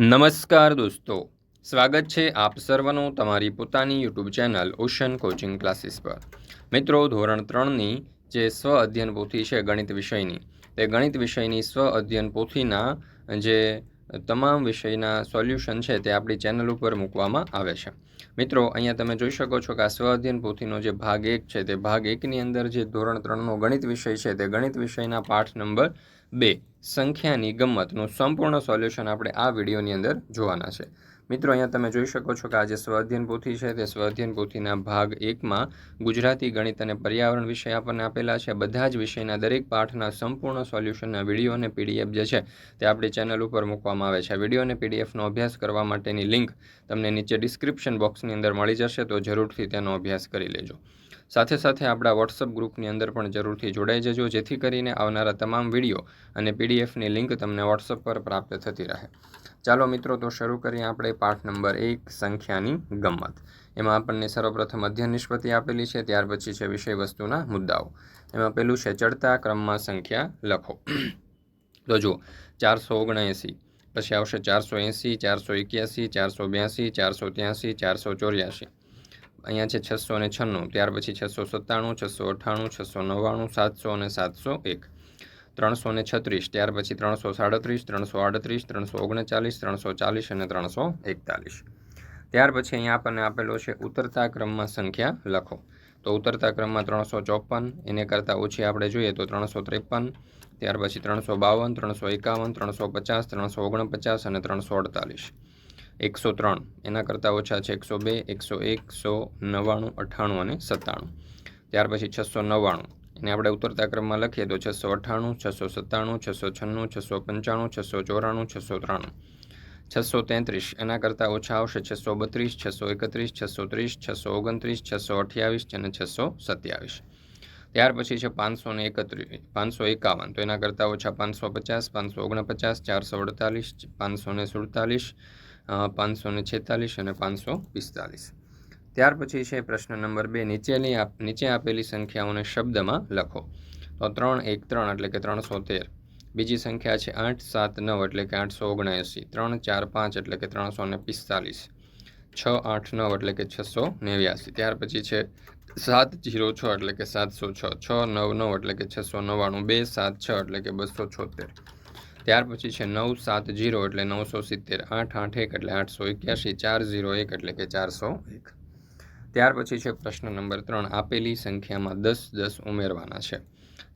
નમસ્કાર દોસ્તો. સ્વાગત છે આપ સર્વનું તમારી પોતાની YouTube channel ocean coaching classes પર. મિત્રો, ધોરણ ત્રણની જે સ્વ અધ્યયન પોથી છે ગણિત વિષયની, તે ગણિત વિષયની સ્વ અધ્યયન પોથીના જે તમામ વિષયના સોલ્યુશન છે તે આપણી ચેનલ ઉપર મૂકવામાં આવે છે. મિત્રો, અહીંયા તમે જોઈ શકો છો કે આ સ્વાધ્યન પોથીનો જે ભાગ એક છે તે ભાગ એકની અંદર જે ધોરણ ત્રણનો ગણિત વિષય છે તે ગણિત વિષયના પાઠ નંબર બે સંખ્યાની ગમતનું સંપૂર્ણ સોલ્યુશન આપણે આ વિડીયોની અંદર જોવાના છે. મિત્રો, અહીંયા તમે જોઈ શકો છો કે આ જે સ્વાધ્યન પોથી છે તે સ્વાધ્યન પોથીના ભાગ એકમાં ગુજરાતી ગણિત અને પર્યાવરણ વિષય આપણને આપેલા છે. બધા જ વિષયના દરેક પાઠના સંપૂર્ણ સોલ્યુશનના વીડિયો અને પીડીએફ જે છે તે આપણી ચેનલ ઉપર મૂકવામાં આવે છે. વીડિયો અને પીડીએફનો અભ્યાસ કરવા માટેની લિંક તમને નીચે ડિસ્ક્રિપ્શન બોક્સની અંદર મળી જશે, તો જરૂરથી તેનો અભ્યાસ કરી લેજો. સાથે સાથે આપણા વોટ્સઅપ ગ્રુપની અંદર પણ જરૂરથી જોડાઈ જજો, જેથી કરીને આવનારા તમામ વીડિયો અને પીડીએફની લિંક તમને વોટ્સઅપ પર પ્રાપ્ત થતી રહે. ચાલો મિત્રો, તો શરૂ કરીએ આપણે પાઠ નંબર એક, સંખ્યાની ગમત. એમાં આપણને સર્વપ્રથમ અધ્યયન નિષ્પત્તિ આપેલી છે, ત્યાર પછી છે વિષય વસ્તુના મુદ્દાઓ. એમાં પેલું છે ચડતા ક્રમમાં સંખ્યા લખો. તો જુઓ, ચારસો ઓગણએંસી, પછી આવશે ચારસો એંસી, ચારસો એક્યાસી, ચારસો બ્યાસી, ચારસો ત્યાંસી, ચારસો ચોર્યાસી. અહીંયા છે છસો અને છન્નું, ત્યાર પછી છસો સત્તાણું, છસો અઠ્ઠાણું, છસો નવ્વાણું, સાતસો અને સાતસો એક. ત્રણસો ને છત્રીસ, ત્યાર પછી ત્રણસો સાડત્રીસ ત્રણસો આડત્રીસ ત્રણસો ઓગણચાલીસ ત્રણસો ચાલીસ અને ત્રણસો એકતાલીસ ત્યાર પછી અહીંયા આપણને આપેલો છે ઉતરતા ક્રમમાં સંખ્યા લખો. તો ઉતરતા ક્રમમાં ત્રણસો ચોપન એને કરતાં ઓછી આપણે જોઈએ તો ત્રણસો ત્રેપન ત્યાર પછી ત્રણસો બાવન ત્રણસો એકાવન ત્રણસો પચાસ ત્રણસો ઓગણપચાસ અને ત્રણસો અડતાલીસ એકસો ત્રણ એના કરતાં ઓછા છે એકસો બે એકસો એક સો નવ્વાણું, અઠ્ઠાણું અને સત્તાણું. ત્યાર પછી છસો નવ્વાણું એને આપણે ઉતરતા ક્રમમાં લખીએ તો છસો અઠ્ઠાણું, છસો સત્તાણું, છસો છન્નું, છસો પંચાણું, છસો ચોરાણું, છસો ત્રાણું. છસો તેત્રીસ, એના કરતાં ઓછા આવશે છસો બત્રીસ, છસો એકત્રીસ, છસો ત્રીસ, છસો ઓગણત્રીસ, છસો અઠ્યાવીસ અને છસો સત્યાવીસ. ત્યાર પછી છે પાંચસો ને એકત્રીસ પાંચસો એકાવન, તો એના કરતાં ઓછા પાંચસો પચાસ, પાંચસો ઓગણપચાસ, ચારસો અડતાલીસ, પાંચસો ને સુડતાલીસ પાંચસો ને છેતાલીસ અને પાંચસો પિસ્તાલીસ. ત્યાર પછી છે પ્રશ્ન નંબર બે. નીચેની નીચે આપેલી સંખ્યાઓને શબ્દમાં લખો. તો ત્રણ એક ત્રણ એટલે કે ત્રણસો તેર. બીજી સંખ્યા છે આઠ સાત નવ એટલે કે આઠસો ઓગણએંસી. ત્રણ ચાર પાંચ એટલે કે ત્રણસો ને પિસ્તાલીસ. છ આઠ નવ એટલે કે છસો નેવ્યાસી. ત્યાર પછી છે સાત જીરો છ એટલે કે સાતસો છ. છ નવ નવ એટલે કે છસો નવ્વાણું. બે સાત છ એટલે કે બસો છોતેર. ત્યાર પછી છે નવ સાત જીરો એટલે નવસો સિત્તેર. આઠ આઠ એક એટલે આઠસો એક્યાસી. ચાર ઝીરો એક એટલે કે ચારસો એક. ત્યાર પછી છે પ્રશ્ન નંબર ત્રણ, આપેલી સંખ્યામાં દસ દસ ઉમેરવાના છે.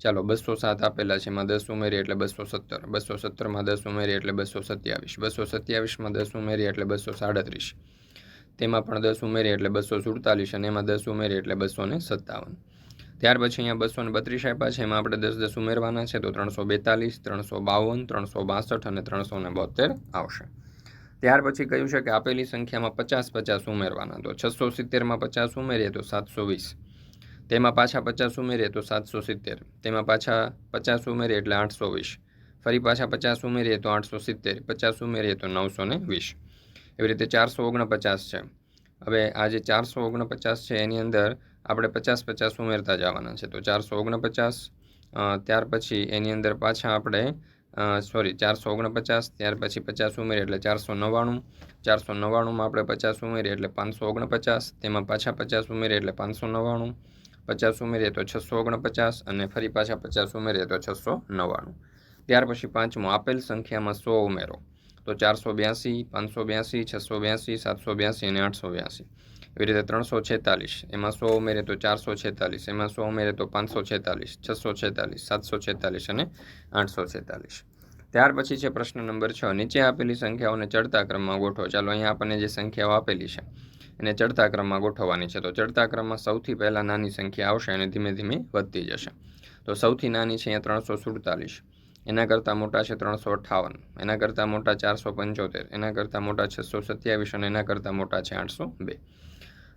ચાલો, બસો સાત આપેલા છે, એમાં દસ ઉમેરી એટલે બસો સત્તર. બસો સત્તરમાં દસ ઉમેરીએ એટલે બસો સત્યાવીસ. બસો સત્યાવીસમાં દસ ઉમેરી એટલે બસો સાડત્રીસ. તેમાં પણ દસ ઉમેરી એટલે બસો સુડતાલીસ અને એમાં દસ ઉમેરીએ એટલે બસો ને સત્તાવન. ત્યાર પછી અહીંયા બસો ને બત્રીસ આપ્યા છે, એમાં આપણે દસ દસ ઉમેરવાના છે, તો ત્રણસો બેતાલીસ, ત્રણસો બાવન, ત્રણસો બાસઠ અને ત્રણસો ને બોતેર આવશે. ત્યાર પછી કહ્યું છે કે આપેલી સંખ્યામાં પચાસ પચાસ ઉમેરવાના, તો છસો સિત્તેરમાં પચાસ ઉમેરીએ તો સાતસો વીસ. તેમાં પાછા પચાસ ઉમેરીએ તો સાતસો સિત્તેર. તેમાં પાછા પચાસ ઉમેરીએ એટલે આઠસો વીસ. ફરી પાછા પચાસ ઉમેરીએ તો આઠસો સિત્તેર. પચાસ ઉમેરીએ તો નવસો ને વીસ. એવી રીતે ચારસો ઓગણપચાસ છે. હવે આ જે ચારસો ઓગણપચાસ છે, એની અંદર આપણે પચાસ પચાસ ઉમેરતા જવાના છે. તો ચારસો ઓગણપચાસ ત્યાર પછી એની અંદર પાછા આપણે સોરી ચારસો ઓગણપચાસ, ત્યાર પછી પચાસ ઉમેરીએ એટલે ચારસો નવ્વાણું. ચારસો નવ્વાણુંમાં આપણે પચાસ ઉમેરીએ એટલે પાંચસો ઓગણપચાસ. તેમાં પાછા પચાસ ઉમેરીએ એટલે પાંચસો નવ્વાણું. પચાસ ઉમેરીએ તો છસો ઓગણપચાસ અને ફરી પાછા પચાસ ઉમેરીએ તો છસો નવ્વાણું. ત્યાર પછી પાંચમો, આપેલ સંખ્યામાં સો ઉમેરો. તો ચારસો બ્યાસી, પાંચસો બ્યાસી, છસો બ્યાસી, સાતસો બ્યાસી અને આઠસો બ્યાસી. એવી રીતે ત્રણસો છેતાલીસ, એમાં સો ઉમેરે તો ચારસો છેતાલીસ, એમાં સો ઉમેરે તો પાંચસો છેતાલીસ, છસો છેતાલીસ, સાતસો છેતાલીસ અને આઠસો છેતાલીસ. ત્યાર પછી છે પ્રશ્ન નંબર છ. નીચે આપેલી સંખ્યાઓને ચડતા ક્રમમાં ગોઠવો. ચાલો અહીંયા આપણને જે સંખ્યાઓ આપેલી છે, એને ચડતા ક્રમમાં ગોઠવવાની છે. તો ચડતા ક્રમમાં સૌથી પહેલાં નાની સંખ્યા આવશે અને ધીમે ધીમે વધતી જશે. તો સૌથી નાની છે અહીંયા ત્રણસો સુડતાલીસ. એના કરતાં મોટા છે ત્રણસો અઠ્ઠાવન, એના કરતાં મોટા ચારસો પંચોતેર, એના કરતાં મોટા છસો સત્યાવીસ અને એના કરતાં મોટા છે આઠસો બે.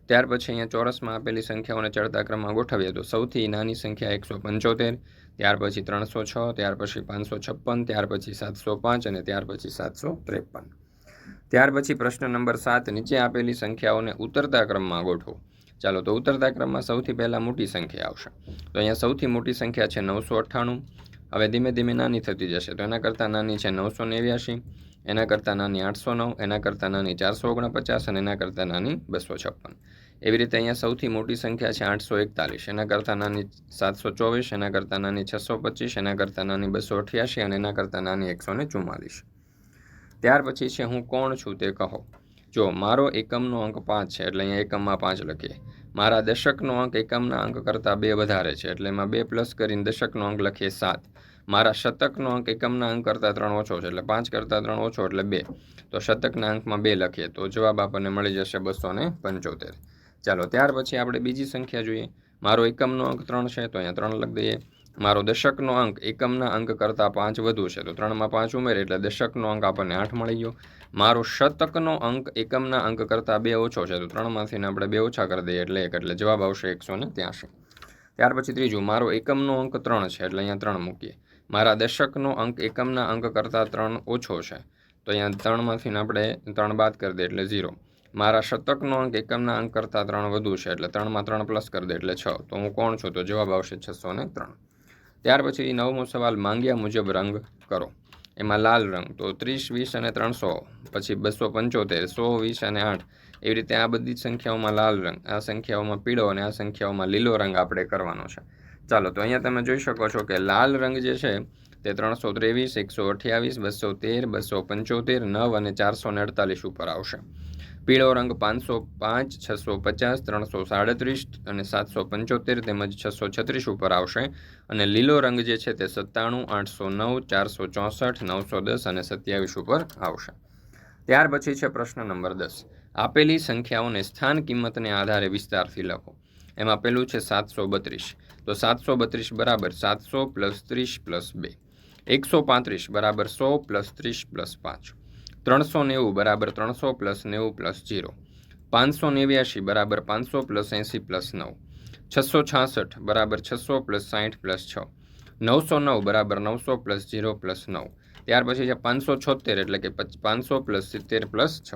ત્યાર પછી અહીંયા ચોરસમાં આપેલી સંખ્યાઓને ચડતા ક્રમમાં ગોઠવીએ તો સૌથી નાની સંખ્યા એકસો પંચોતેર, ત્યાર પછી ત્રણસો છ, ત્યાર પછી પાંચસો છપ્પન, ત્યાર પછી સાતસો પાંચ અને ત્યાર પછી સાતસો ત્રેપન. ત્યાર પછી પ્રશ્ન નંબર સાત, નીચે આપેલી સંખ્યાઓને ઉતરતા ક્રમમાં ગોઠવો. ચાલો તો ઉતરતા ક્રમમાં સૌથી પહેલાં મોટી સંખ્યા આવશે. તો અહીંયા સૌથી મોટી સંખ્યા છે નવસો અઠ્ઠાણું હવે ધીમે ધીમે નાની થતી જશે તો એના કરતાં નાની છે નવસો નેવ્યાસી એના કરતાં નાની આઠસો નવ, એના કરતાં નાની ચારસો ઓગણપચાસ અને એના કરતાં નાની બસો છપ્પન. એવી રીતે અહીંયા સૌથી મોટી સંખ્યા છે આઠસો એકતાલીસ. એના કરતાં નાની સાતસો ચોવીસ, એના કરતાં નાની છસો પચીસ, એના કરતાં નાની બસો અઠ્યાસી અને એના કરતાં નાની એકસો ને ચુમ્માલીસ. ત્યાર પછી છે હું કોણ છું તે કહો. જો મારો એકમનો અંક પાંચ છે એટલે અહીંયા એકમમાં પાંચ લખીએ. મારા દશકનો અંક એકમના અંક કરતાં બે વધારે છે, એટલે એમાં બે પ્લસ કરીને દશકનો અંક લખીએ સાત. મારા શતકનો અંક એકમના અંક કરતાં ત્રણ ઓછો છે, એટલે પાંચ કરતાં ત્રણ ઓછો, એટલે બે. તો શતકના અંકમાં બે લખીએ, તો જવાબ આપણને મળી જશે બસો ને પંચોતેર. ચાલો, ત્યાર પછી આપણે બીજી સંખ્યા જોઈએ. મારો એકમનો અંક ત્રણ છે, તો અહીંયા ત્રણ લખી દઈએ. મારો દશકનો અંક એકમના અંક કરતાં પાંચ વધુ છે, તો ત્રણમાં પાંચ ઉમેરે એટલે દશકનો અંક આપણને આઠ મળી ગયો. મારો શતકનો અંક એકમના અંક કરતાં બે ઓછો છે, તો ત્રણમાંથી આપણે બે ઓછા કરી દઈએ એટલે એક, એટલે જવાબ આવશે એકસો ને ત્યાંસી ત્યાર પછી ત્રીજું, મારો એકમનો અંક ત્રણ છે, એટલે અહીંયા ત્રણ મૂકીએ. મારા દશકનો અંક એકમના અંક કરતાં ત્રણ ઓછો છે, તો અહીંયા ત્રણમાંથી આપણે ત્રણ બાદ કરી દઈએ એટલે ઝીરો. મારા શતકનો અંક એકમના અંક કરતાં ત્રણ વધુ છે, એટલે ત્રણમાં ત્રણ પ્લસ કરી દે એટલે છ, તો હું કોણ છું? તો જવાબ આવશે છસો ને ત્રણ. ત્યાર પછી નવમો સવાલ માંગ્યા મુજબ રંગ કરો. એમાં લાલ રંગ તો ત્રીસ, વીસ અને ત્રણસો, પછી બસો પંચોતેર, સો, વીસ અને આઠ. એવી રીતે આ બધી સંખ્યાઓમાં લાલ રંગ, આ સંખ્યાઓમાં પીળો અને આ સંખ્યાઓમાં લીલો રંગ આપણે કરવાનો છે. ચાલો, તો અહીંયા તમે જોઈ શકો છો કે લાલ રંગ જે છે તે ત્રણસો ત્રેવીસ, એકસો અઠ્યાવીસ, બસો તેર, બસો પંચોતેર, નવ અને ચારસો ને અડતાલીસ ઉપર આવશે. પીળો રંગ પાંચસો પાંચ, છસો પચાસ, ત્રણસો સાડત્રીસ અને સાતસો પંચોતેર તેમજ છસો છત્રીસ ઉપર આવશે. અને લીલો રંગ જે છે તે સત્તાણું, આઠસો નવ, ચારસો ચોસઠ, નવસો દસ અને સત્યાવીસ ઉપર આવશે. ત્યાર પછી છે પ્રશ્ન નંબર દસ. આપેલી સંખ્યાઓને સ્થાન કિંમતને આધારે વિસ્તારથી લખો. એમાં પેલું છે સાતસો બત્રીસ. તો સાતસો બત્રીસ બરાબર સાતસો પ્લસ ત્રીસ પ્લસ બે. એકસો પાંત્રીસ બરાબર સો પ્લસ ત્રીસ પ્લસ પાંચ. ત્રણસો નેવું બરાબર ત્રણસો પ્લસ નેવું પ્લસ જીરો પાંચસો નેવ્યાશી બરાબર પાંચસો પ્લસ એંસી પ્લસ નવ. છસો છાસઠ બરાબર છસો પ્લસ સાઠ પ્લસ છ. નવસો નવ બરાબર નવસો પ્લસ જીરો પ્લસ નવ. ત્યાર પછી છે પાંચસો છોતેર એટલે કે પાંચસો પ્લસ સિત્તેર પ્લસ છ.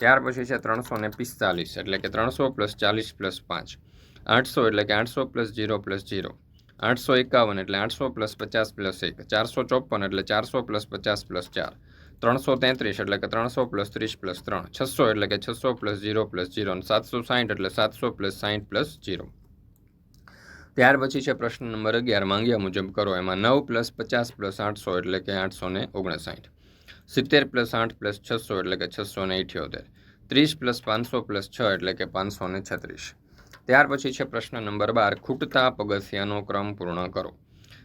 ત્યાર પછી છે ત્રણસો ને પિસ્તાલીસ એટલે કે ત્રણસો પ્લસ ચાલીસ પ્લસ પાંચ. આઠસો એટલે કે આઠસો પ્લસ જીરો પ્લસ જીરો આઠસો એકાવન એટલે આઠસો પ્લસ પચાસ પ્લસ એક. ચારસો ચોપન એટલે ચારસો પ્લસ પચાસ પ્લસ ચાર. ત્રણસો તેત્રીસ એટલે કે ત્રણસો પ્લસ ત્રીસ પ્લસ ત્રણ. છસો એટલે કે છસો પ્લસ જીરો પ્લસ ઝીરો સાતસો સાહીઠ એટલે સાતસો પ્લસ સાહીઠ પ્લસ ઝીરો. ત્યાર પછી છે પ્રશ્ન નંબર અગિયાર. માંગ્યા મુજબ કરો. એમાં નવ પ્લસ પચાસ પ્લસ આઠસો એટલે કે આઠસો ને ઓગણસાઠ. સિત્તેર પ્લસ આઠ પ્લસ છસો એટલે કે છસો ને ઇઠ્યોતેર. ત્રીસ પ્લસ પાંચસો પ્લસ છ એટલે કે પાંચસો ને છત્રીસ. ત્યાર પછી છે પ્રશ્ન નંબર બાર. ખૂટતા પગથિયાનો ક્રમ પૂર્ણ કરો.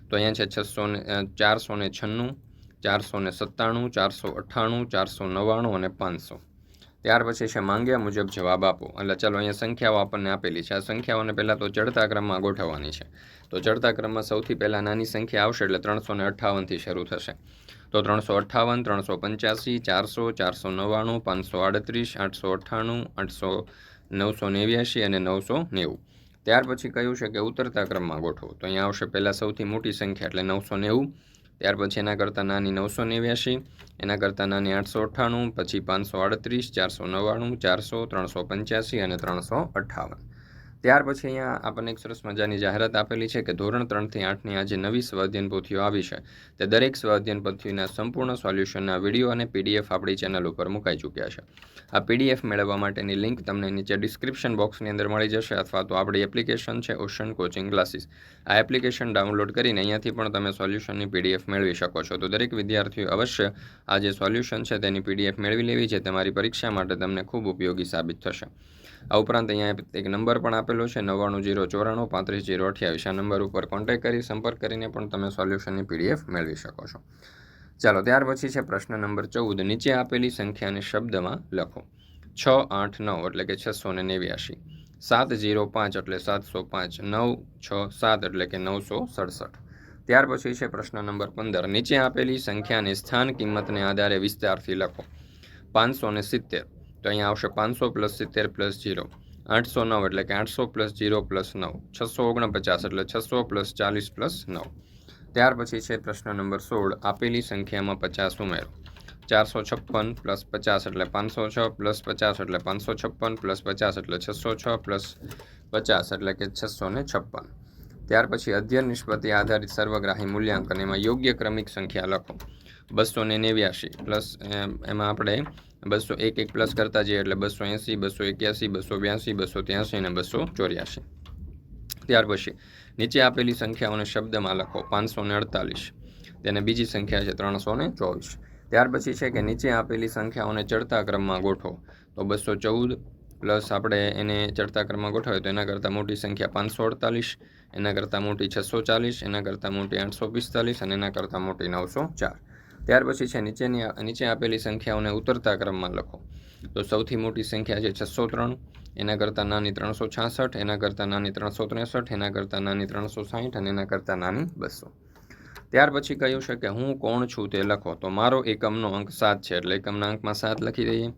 તો અહીંયા છે છસો ને ચારસો ને છન્નું ચારસો ને સત્તાણું, ચારસો અઠ્ઠાણું, ચારસો નવ્વાણું અને પાંચસો. ત્યાર પછી છે, માંગ્યા મુજબ જવાબ આપો. એટલે ચાલો, અહીંયા સંખ્યાઓ આપણને આપેલી છે. આ સંખ્યાઓને પહેલાં તો ચડતા ક્રમમાં ગોઠવવાની છે. તો ચડતા ક્રમમાં સૌથી પહેલાં નાની સંખ્યા આવશે, એટલે ત્રણસો ને અઠ્ઠાવનથી શરૂ થશે. તો ત્રણસો અઠ્ઠાવન, ત્રણસો પંચ્યાસી, ચારસો ચારસો નવ્વાણું, પાંચસો આડત્રીસ, આઠસો અઠ્ઠાણું, આઠસો નવસો નેવ્યાશી અને નવસો નેવું. ત્યાર પછી કહ્યું છે કે ઉતરતા ક્રમમાં ગોઠવો. તો અહીંયા આવશે પહેલાં સૌથી મોટી સંખ્યા, એટલે નવસો નેવું. ત્યાર પછી એના કરતાં નાની નવસો નેવ્યાશી, એના કરતાં નાની આઠસો અઠ્ઠાણું, પછી પાંચસો આડત્રીસ, ચારસો નવ્વાણું, ચારસો, ત્રણસો પંચ્યાસી અને ત્રણસો અઠ્ઠાવન. ત્યાર પછી અહીંયા આપણને એક સરસ મજાની જાહેરાત આપેલી છે કે ધોરણ ત્રણથી આઠની આ જે નવી સ્વાધ્યન પોથીઓ આવી છે. તે દરેક સ્વાધ્યન પોથીના સંપૂર્ણ સોલ્યુશનના વીડિયો અને પીડીએફ આપણી ચેનલ ઉપર મુકાઈ ચૂક્યા છે. આ પીડીએફ મેળવવા માટેની લિંક તમને નીચે ડિસ્ક્રિપ્શન બોક્સની અંદર મળી જશે અથવા તો આપણી એપ્લિકેશન છે ઓશન કોચિંગ ક્લાસીસ. આ એપ્લિકેશન ડાઉનલોડ કરીને અહીંયાથી પણ તમે સોલ્યુશનની પીડીએફ મેળવી શકો છો. તો દરેક વિદ્યાર્થીઓ અવશ્ય આ જે સોલ્યુશન છે તેની પીડીએફ મેળવી લેવી છે તમારી પરીક્ષા માટે તમને ખૂબ ઉપયોગી સાબિત થશે. આ ઉપરાંત અહીંયા એક નંબર પણ આપેલો છે, નવ્વાણું જીરો ચોરાણું, પાંત્રીસ જીરો અઠ્યાવીસ. આ નંબર ઉપર કોન્ટેક્ટ કરી, સંપર્ક કરીને પણ તમે સોલ્યુશનની પીડીએફ મેળવી શકો છો. ચાલો, ત્યાર પછી છે પ્રશ્ન નંબર ચૌદ. નીચે આપેલી સંખ્યાને શબ્દમાં લખો. છ, આઠ, નવ, એટલે કે છસો ને નેવ્યાશી. સાત, જીરો, પાંચ, એટલે સાતસો પાંચ. નવ, છ, સાત, એટલે કે નવસો સડસઠ. ત્યાર પછી છે પ્રશ્ન નંબર પંદર. નીચે આપેલી સંખ્યાને સ્થાન કિંમતને આધારે વિસ્તારથી લખો. પાંચસો ને સિત્તેર. તો અહીંયા આવશે પાંચસો પ્લસ સિત્તેર પ્લસ જીરો. આઠસો નવ એટલે કે આઠસો પ્લસ જીરો પ્લસ નવ. છસો ઓગણપચાસ એટલે છસો પ્લસ ચાલીસ પ્લસ નવ. ત્યાર પછી છે પ્રશ્ન નંબર સોળ. આપેલી સંખ્યામાં પચાસ ઉમેરો. ચારસો છપ્પન પ્લસ પચાસ એટલે પાંચસો છ, પ્લસ પચાસ એટલે પાંચસો છપ્પન, પ્લસ પચાસ એટલે છસો છ, પ્લસ પચાસ એટલે કે છસો ને છપ્પન. ત્યાર પછી અધ્યયન નિષ્પત્તિ આધારિત સર્વગ્રાહી મૂલ્યાંકન. એમાં યોગ્ય ક્રમિક સંખ્યા લખો. બસો ને નેવ્યાસી પ્લસ એમાં આપણે બસો એક એક પ્લસ કરતા જઈએ એટલે બસો એંસી, બસો એક્યાસી, બસો બ્યાસી, બસો ત્યાંસી અને બસો ચોર્યાસી. ત્યાર પછી નીચે આપેલી સંખ્યાઓને શબ્દમાં લખો પાંચસો ને અડતાલીસ. તેને બીજી સંખ્યા છે ત્રણસો ને ચોવીસ. ત્યાર પછી છે કે નીચે આપેલી સંખ્યાઓને ચડતા ક્રમમાં ગોઠવો. તો બસો ચૌદ પ્લસ આપણે એને ચડતા ક્રમમાં ગોઠવીએ તો એના કરતાં મોટી સંખ્યા પાંચસો અડતાલીસ, એના કરતાં મોટી છસો ચાલીસ, એના કરતાં મોટી આઠસો પિસ્તાલીસ અને એના કરતાં મોટી નવસો ચાર. ત્યાર પછી છે, નીચેની નીચે આપેલી સંખ્યાઓને ઉતરતા ક્રમમાં લખો. તો સૌથી મોટી સંખ્યા છે, છસો ત્રણ. એના કરતાં નાની ત્રણસો છાસઠ, એના કરતાં નાની ત્રણસો ત્રેસઠ, એના કરતાં નાની ત્રણસો સાહીઠ અને એના કરતાં નાની બસો. ત્યાર પછી કહ્યું છે કે હું કોણ છું તે લખો. તો મારો એકમનો અંક સાત છે, એટલે એકમના અંકમાં સાત લખી દઈએ.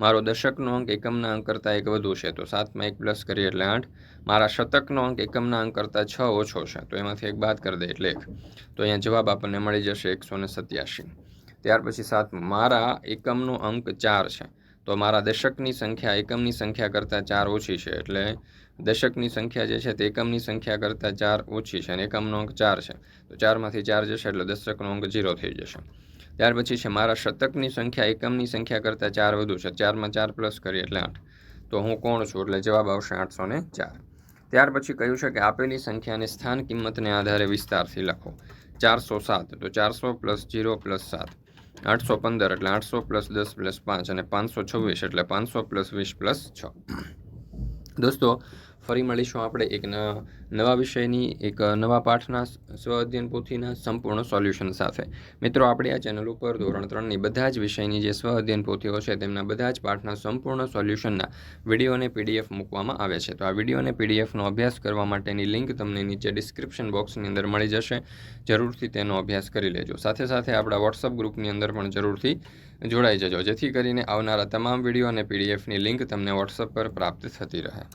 મારો દશકનો અંક એકમના અંક કરતાં એક વધુ છે, તો સાતમાં એક પ્લસ કરીએ એટલે આઠ. મારા શતકનો અંક એકમના અંક કરતાં છ ઓછો છે, તો એમાંથી એક બાદ કરી દે એટલે એક. તો અહીંયા જવાબ આપણને મળી જશે એકસો ને સત્યાસી. ત્યાર પછી સાત, મારા એકમનો અંક ચાર છે, તો મારા દશકની સંખ્યા એકમની સંખ્યા કરતાં ચાર ઓછી છે, એટલે દશકની સંખ્યા જે છે તે એકમની સંખ્યા કરતાં ચાર ઓછી છે અને એકમનો અંક ચાર છે. તો ચારમાંથી ચાર જશે એટલે દશકનો અંક ઝીરો થઈ જશે. ત્યાર પછી છે, મારા શતકની સંખ્યા, એકમની સંખ્યા કરતાં ચાર વધુ છે. ચારમાં ચાર પ્લસ કરીએ એટલે આઠ. તો હું કોણ છું? એટલે જવાબ આવશે આઠસો ને ચાર. ત્યાર પછી કહ્યું છે કે આપેલી સંખ્યાને સ્થાન કિંમતને આધારે વિસ્તારથી લખો. ચારસો સાત. તો ચારસો પ્લસ જીરો પ્લસ સાત. આઠસો પંદર એટલે આઠસો પ્લસ દસ પ્લસ પાંચ અને પાંચસો છવ્વીસ એટલે પાંચસો પ્લસ વીસ પ્લસ છ. દોસ્તો ફરી મળીશું આપણે એક નવા વિષયની, એક નવા પાઠના સ્વ અધ્યયન પોથીના સંપૂર્ણ સોલ્યુશન સાથે. મિત્રો, આપણે આ ચેનલ ઉપર ધોરણ ત્રણની બધા જ વિષયની જે સ્વ અધ્યયન પોથીઓ છે, તેમના બધા જ પાઠના સંપૂર્ણ સોલ્યુશનના વીડિયો અને પીડીએફ મૂકવામાં આવે છે. તો આ વીડિયો અને પીડીએફનો અભ્યાસ કરવા માટેની લિંક તમને નીચે ડિસ્ક્રિપ્શન બોક્સની અંદર મળી જશે. જરૂરથી તેનો અભ્યાસ કરી લેજો. સાથે સાથે આપણા વોટ્સઅપ ગ્રુપની અંદર પણ જરૂરથી જોડાઈ જજો. જેથી કરીને આવનારા તમામ વીડિયો અને પીડીએફની લિંક તમને વોટ્સઅપ પર પ્રાપ્ત થતી રહે.